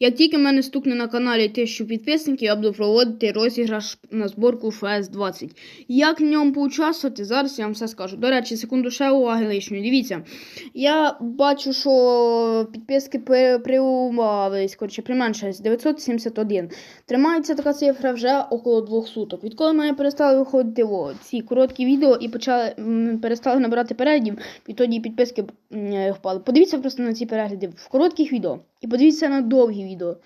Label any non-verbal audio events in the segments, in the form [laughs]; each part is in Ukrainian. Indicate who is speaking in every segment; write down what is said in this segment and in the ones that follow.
Speaker 1: Як тільки мене стукне на каналі 1000 підписників, я буду проводити розіграш на зборку FS20. Як в ньому поучаствувати, зараз я вам все скажу. До речі, секунду ще уваги лишньої. Дивіться, я бачу, що підписки при- приумовились, коротше, применшились 971. Тримається така цифра вже около двох суток. Відколи мене перестали виходити о, ці короткі відео і почали перестали набирати переглядів, і підписки м, впали. Подивіться просто на ці перегляди в коротких відео. І подивіться на довгі відео.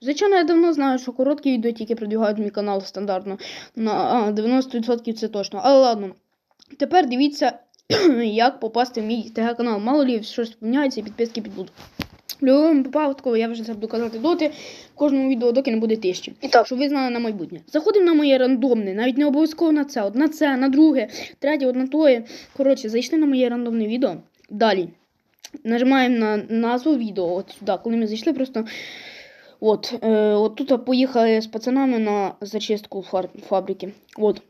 Speaker 1: Звичайно, я давно знаю, що короткі відео тільки продвигають мій канал стандартно. На 90% це точно. Але ладно. Тепер дивіться, [clears throat] як попасти в мій ТГ канал. Мало лі щось поміняється і підписки підбудуть. В будь-якому випадку я вже це буду казати доти в кожному відео, доки не буде тисячі.
Speaker 2: І так,
Speaker 1: Щоб ви знали на майбутнє. Заходимо на моє рандомне, навіть не обов'язково на це, от на це, на друге, третє, от на тоє. Коротше, зайшли на моє рандомне відео. Далі. Нажимаємо на назву відео. От сюди, коли ми зайшли, просто. От, е, от тут поїхали з пацанами на зачистку фабрики. От.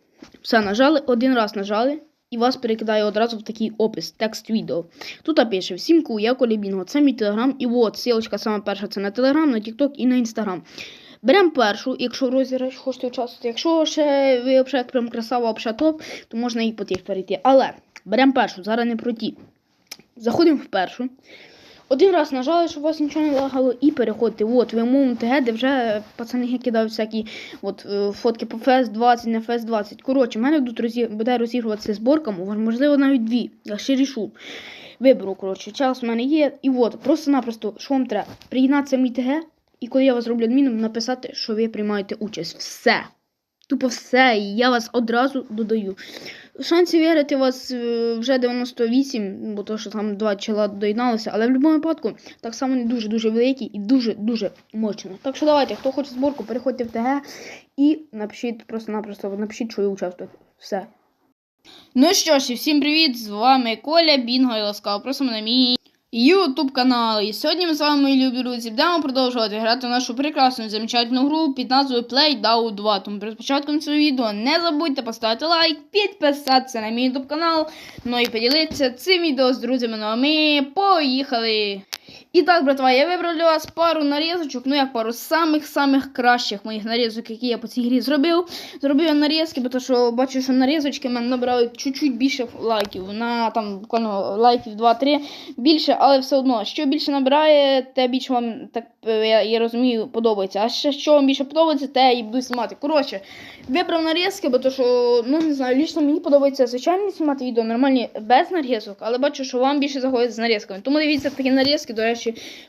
Speaker 1: Все нажали, один раз нажали, і вас перекидає одразу в такий опис, текст відео. Тут пише всім ку, я Колібінго, це мій телеграм, і от ссылочка саме перша це на телеграм, на тікток і на інстаграм. Беремо першу, якщо розіграш хочете участвувати. Якщо ще ви взагалі прям красава, взагалі топ, то можна і по тих перейти. Але беремо першу, зараз не про ті. Заходимо в першу. Один раз нажали, щоб у вас нічого не лагало, і переходите. От, ви в ТГ, де вже пацани кидають всякі от, е, фотки по FS20, не FS20. Коротше, в мене тут розі... буде розігруватися зборка, можливо, навіть дві. Я ще рішу. Виберу, коротше, час в мене є. І от, просто-напросто, що вам треба? Приєднатися мій ТГ, і коли я вас зроблю адміном, написати, що ви приймаєте участь. Все. Тупо все. І я вас одразу додаю. Шансів вірити вас е, вже 98, бо то, що там два чола доєдналися, але в будь-якому випадку так само не дуже-дуже великий і дуже-дуже мощно. Так що давайте, хто хоче зборку, переходьте в ТГ і напишіть просто-напросто напишіть, що ви участвуєте. Все. Ну що ж, і всім привіт! З вами Коля Бінго і ласкаво просимо на мій YouTube канал. І сьогодні ми з вами, мої любі друзі, будемо продовжувати грати в нашу прекрасну замечательну гру під назвою Playdown 2. Тому перед початком цього відео не забудьте поставити лайк, підписатися на мій YouTube канал, ну і поділитися цим відео з друзями. Ну а ми поїхали! І так, братва, я вибрав для вас пару нарізочок, ну як пару самих-самих кращих моїх нарізок, які я по цій грі зробив. Зробив я нарізки, бо то, бачу, що нарізочки мене набрали чуть-чуть більше лайків. На там буквально лайків 2-3 більше, але все одно, що більше набирає, те більше вам так е, я, я розумію, подобається. А ще що вам більше подобається, те я і буду знімати. Коротше, вибрав нарізки, бо то, що, ну не знаю, лічно мені подобається звичайно знімати відео нормальні без нарізок, але бачу, що вам більше заходить з нарізками. Тому дивіться такі нарізки, до речі,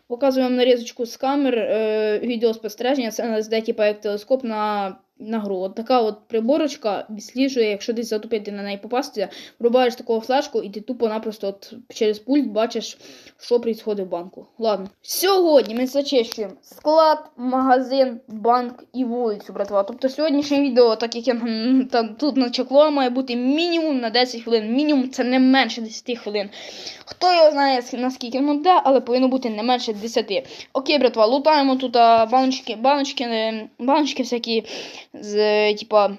Speaker 1: показую Показуємо нарізочку з камер е, відеоспостереження. Це на типу, як телескоп на, на гру. От така от приборочка відсліджує, якщо десь затупити на неї попасти, врубаєш таку флешку і ти тупо-напросто от через пульт бачиш, що відбувається в банку. Ладно. Сьогодні ми зачищуємо склад, магазин, банк і вулицю, братва. Тобто сьогоднішнє відео, так як я там тут начекло, має бути мінімум на 10 хвилин. Мінімум це не менше 10 хвилин. Хто його знає, наскільки воно буде, але повинно бути не менше 10. Окей, братва, лутаємо тут баночки, баночки, е, баночки всякі з типа.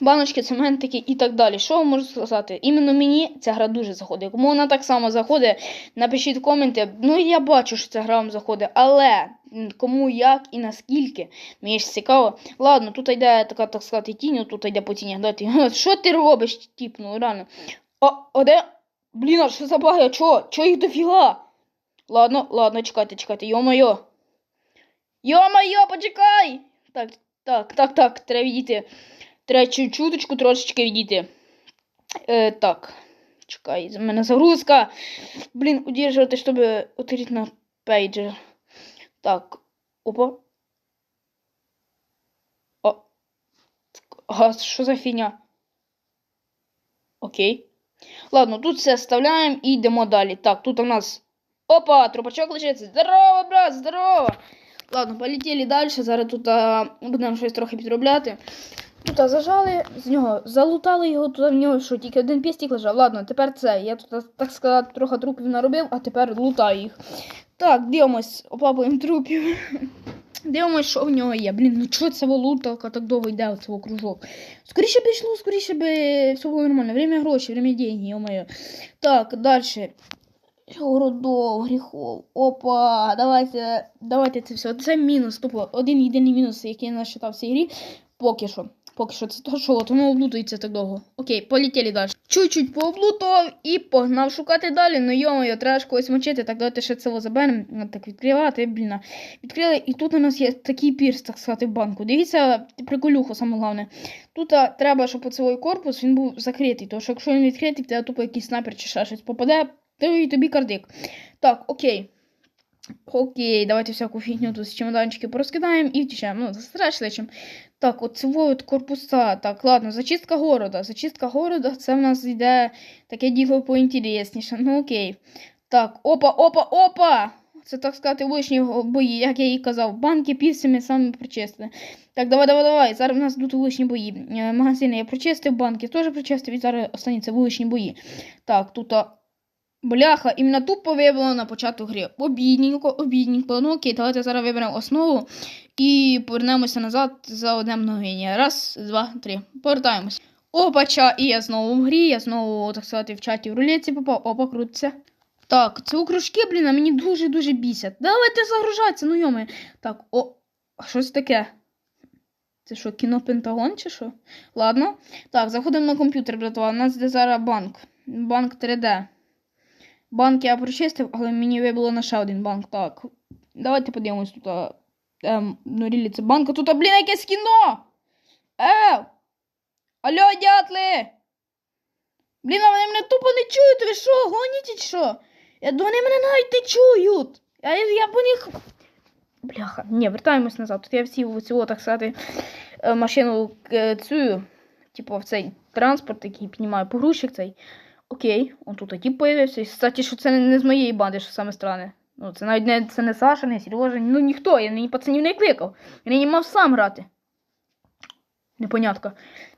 Speaker 1: Баночки, цементики і так далі. Що вам можу сказати? Іменно мені ця гра дуже заходить. Кому вона так само заходить, напишіть коменти. Ну я бачу, що ця гра вам заходить, але кому як і наскільки, мені ж цікаво. Ладно, тут йде така, так сказати, тінь, тут йде по тінях. Дайте. [laughs] Що ти робиш, тіп, ну реально. А, а де? Блін, а що за баги? Чо? Чо їх дофіга? Ладно, ладно, чекайте, чекайте, йо-моє. Йо-моє, почекай! Так, так, так, так, треба відійти. Треба чу- чуточку трошечки відійти. Е, так. Чекай, за мене загрузка. Блін, удержувати, щоб отримати на пейджер. Так. Опа. О. А, що за фігня? Окей. Ладно, тут все вставляємо і йдемо далі. Так, тут у нас. Опа, трупачок лишиться. Здорово, брат, здорово! Ладно, полетіли далі. Зараз тут а, будемо щось трохи підробляти. Тут а, зажали, з нього залутали його, тут в нього що тільки один пістік лежав. Ладно, тепер це. Я тут, так сказати, трохи трупів наробив, а тепер лутаю їх. Так, дивимось, опапуємо трупів. [laughs] Дивимось, що в нього є. Блін, ну чого ця луталка так довго йде оцього кружок? Скоріше б йшло, скоріше б все було нормально. Время гроші, время деньги, йо-моє. Так, далі. Городов, гріхов. Опа, давайте, давайте це все. Це мінус. Тобто один єдиний мінус, який я насчитав в цій грі. Поки що. Поки що це то, що воно облутується так довго. Окей, полетіли далі. Чуть-чуть пооблутував і погнав шукати далі. Ну йомою, треба ж когось мочити. Так давайте ще це заберемо. Так відкривати, блін. Відкрили, і тут у нас є такий пірс, так сказати, в банку. Дивіться, приколюху, саме головне. Тут треба, щоб оцей корпус він був закритий. Тому що якщо він відкритий, то тупо якийсь снайпер чи ще щось попаде, і тобі кардик. Так, окей. Окей, давайте всяку фігню тут з чемоданчики порозкидаємо і втічемо. Ну, застрашили. Так, от от корпуса. Так, ладно, зачистка города. Зачистка города, це в нас йде таке діло поінтересніше. Ну окей. Так, опа, опа, опа! Це, так сказати, вишні бої, як я і казав. Банки півсями саме прочистили. Так, давай, давай, давай. Зараз в нас тут вуличні бої. Е, Магазини я прочистив, банки теж прочистив, і зараз останні це вуличні бої. Так, тут. Бляха, іменно тупо вибрано на початку гри. Обідненько, обідненько. Ну окей, давайте зараз виберемо основу і повернемося назад за одне мгновення. Раз, два, три. Повертаємось. Опача, і я знову в грі, я знову, так сказати, в чаті в рулетці попав. Опа, крутиться. Так, ці кружки, блін, мені дуже-дуже бісять. Давайте загружатися, ну йоми. Так, о, що це таке? Це що, кіно Пентагон чи що? Ладно. Так, заходимо на комп'ютер, братва. У нас де зараз банк. Банк 3D. Банк я прочистив, але мені вибило на ще один банк. Так. Давайте подивимось тут. Ем, ну, рілі, це банк. Тут, блін, якесь кіно! Е! Алло, дятли! Блін, а вони мене тупо не чують, ви що, гоніте що? Я, вони мене навіть не чують. Я, я по них. Бляха, ні, вертаємось назад. Тут я всі в цього, так сказати, е, машину е, цю, типу, в цей транспорт, який піднімає погрузчик цей. Окей, он тут тип появився. І, кстати, що це не, з моєї банди, що саме странне. Ну, це навіть не, це не Саша, не Сережа, ну ніхто, я ні пацанів не кликав. Я не мав сам грати. Непонятка.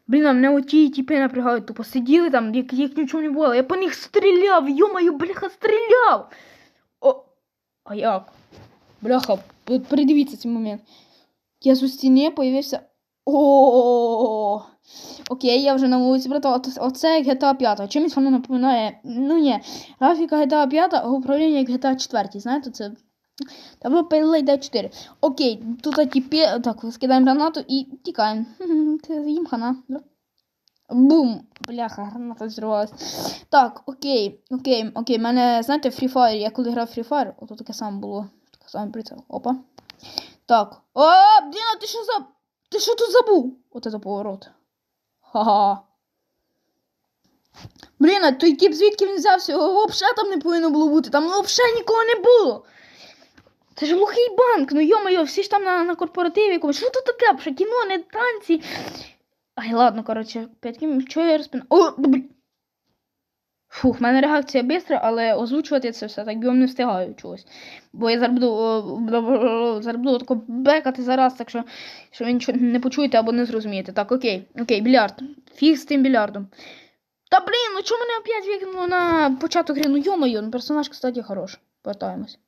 Speaker 1: Блін, а мене оті тіпи напрягають, тупо сиділи там, як, як нічого не було. Я по них стріляв, йомаю, бляха, стріляв. О, а як? Бляха, от передивіться цей момент. Я з стіни появився. О, Окей, я вже на вулиці, брата. Оце як GTA 5. Чимось воно напоминає. Ну ні, графіка GTA 5, а управління як GTA 4. Знаєте, це. Та ви перейде 4. Окей, тут тіпі. Так, скидаємо гранату і тікаємо. [laughs] Їм хана. Бум! Бляха, граната зірвалась. Так, окей, окей, окей. Мене, знаєте, Free Fire, я коли грав Free Fire, ото таке саме було. Таке саме прицел. Опа. Так. О, блін, а ти що за. Ти що тут забув? От це поворот. Ха-ха. Блін, а той тип звідки він взявся? Взагалі там не повинно було бути. Там взагалі нікого не було. Це ж глухий банк, ну йо-моє, всі ж там на, на корпоративі якомусь. Що тут таке? Що кіно, не танці. Ай, ладно, коротше, п'ять кім, що я розпинаю? О, блін. Фух, в мене реакція швидка, але озвучувати це все так бігом не встигаю чогось. Бо я зараз буду, тако бекати зараз, так що, що ви нічого не почуєте або не зрозумієте. Так, окей, окей, більярд. Фіг з тим більярдом. Та блін, ну чому мене опять викинуло на початок гри? Ну йо-моє, ну персонаж, кстати, хорош. Повертаємось.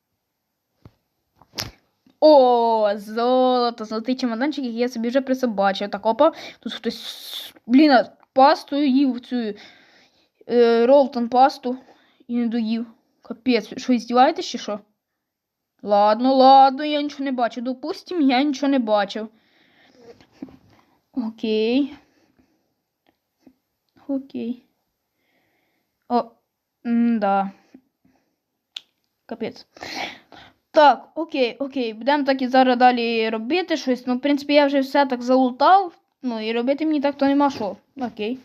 Speaker 1: О, золото, золотий чемоданчик, який я собі вже присобачив. Так, опа, тут хтось, блін, а пасту їв цю е, Ролтон пасту і не доїв. Капець, що іздіваєтесь чи що? Ладно, ладно, я нічого не бачу. Допустим, я нічого не бачив. Окей. Окей. О, да. Капець. Так, окей, окей. Будемо так і зараз далі робити щось. Ну, в принципі, я вже все так залутав. Ну і робити мені так то нема що. Окей.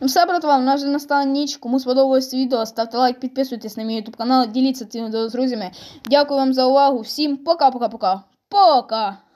Speaker 1: Ну все, братва, у нас вже настала ніч. Кому сподобалось відео, ставте лайк, підписуйтесь на мій ютуб канал, діліться цим відео з друзями. Дякую вам за увагу. Всім пока-пока-пока. пока-пока-пока. Пока!